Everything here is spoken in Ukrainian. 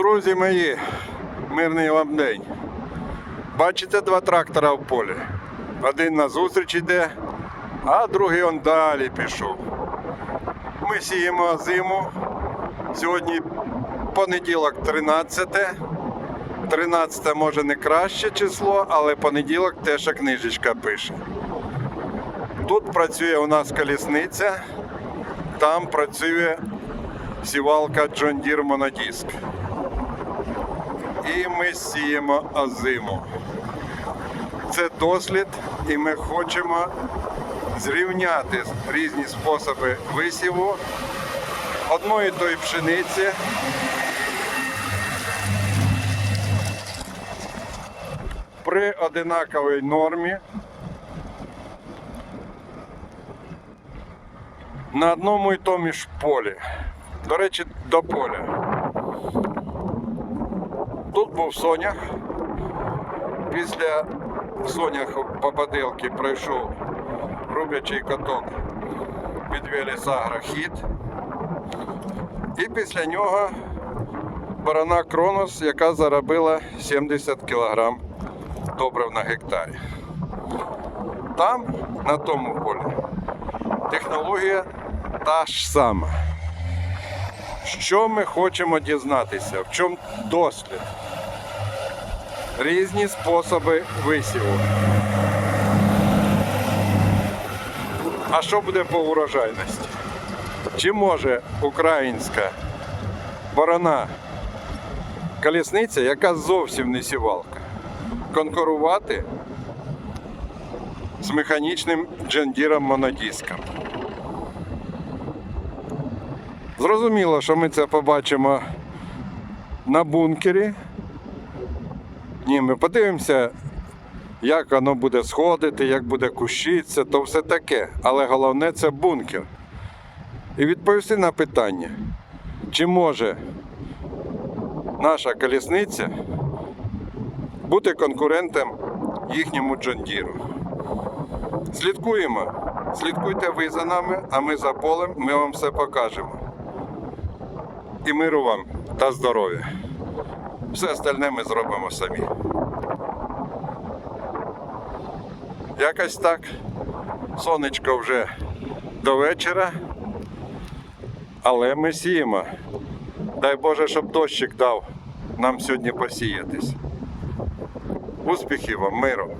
Друзі мої, мирний вам день. Бачите два трактора в полі. Один на зустріч іде, а другий он далі пішов. Ми сіємо зиму. Сьогодні понеділок 13. 13 може не краще число, але понеділок теж книжечка пише. Тут працює у нас колісниця, там працює сівалка John Deere Monodisk. І ми сіємо озиму. Це дослід, і ми хочемо зрівняти різні способи висіву одної тої пшениці. При одинаковій нормі на одному і тому ж полі. До речі, до поля. Тут був сонях. Після соняху попадилки пройшов рубячий каток від Велісагра хід. І після нього барана Кронос, яка заробила 70 кг добрив на гектарі. Там, на тому полі, технологія та ж сама. Що ми хочемо дізнатися? В чому дослід? Різні способи висіву. А що буде по урожайності? Чи може українська борона колісниця, яка зовсім не сівалка, конкурувати з механічним джендіром монодиском? Зрозуміло, що ми це побачимо на бункері. Ні, ми подивимося, як воно буде сходити, як буде кущитися, то все таке. Але головне це бункер. І відповісти на питання, чи може наша колісниця бути конкурентом їхньому Джондіру. Слідкуємо. Слідкуйте ви за нами, а ми за полем, ми вам все покажемо. І миру вам та здоров'я. Все остальне ми зробимо самі. Якось так. Сонечко вже до вечора. Але ми сіємо. Дай Боже, щоб дощик дав нам сьогодні посіятись. Успіхів вам, миру!